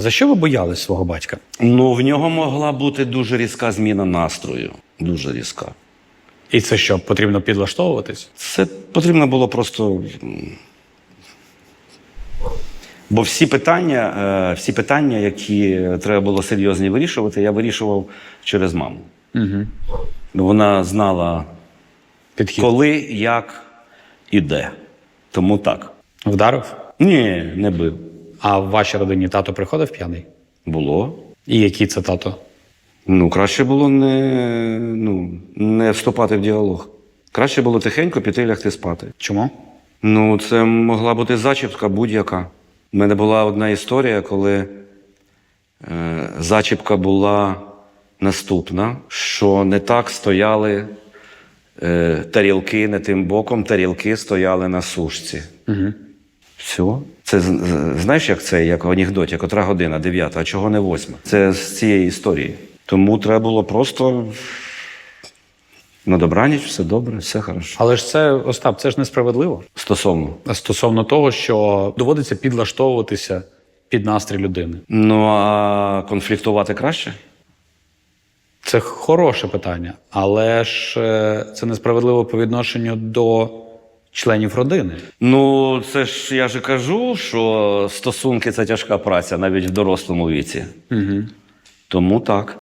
За що ви боялись свого батька? Ну, в нього могла бути дуже різка зміна настрою. Дуже різка. І це що, потрібно підлаштовуватись? Це потрібно було просто. Бо всі питання, е, всі питання, які треба було серйозні вирішувати, я вирішував через маму. Угу. Вона знала, Підхід. коли, як і де. Тому так. Вдарив? Ні, не бив. А в вашій родині тато приходив п'яний? Було. І який це тато? Ну, краще було не, ну, не вступати в діалог. Краще було тихенько піти лягти спати. Чому? Ну, це могла бути зачіпка будь-яка. У мене була одна історія, коли е, зачіпка була наступна, що не так стояли е, тарілки не тим боком, тарілки стояли на сушці. Угу. Все. Це знаєш, як це, як в анекдоті, котра година, дев'ята, а чого не восьма? Це з цієї історії. Тому треба було просто на добраніч, все добре, все хорошо. Але ж це, Остап, це ж несправедливо. Стосовно. Стосовно того, що доводиться підлаштовуватися під настрій людини. Ну а конфліктувати краще? Це хороше питання, але ж е, це несправедливо по відношенню до членів родини. Ну, це ж я ж кажу, що стосунки це тяжка праця навіть в дорослому віці. Угу. Тому так.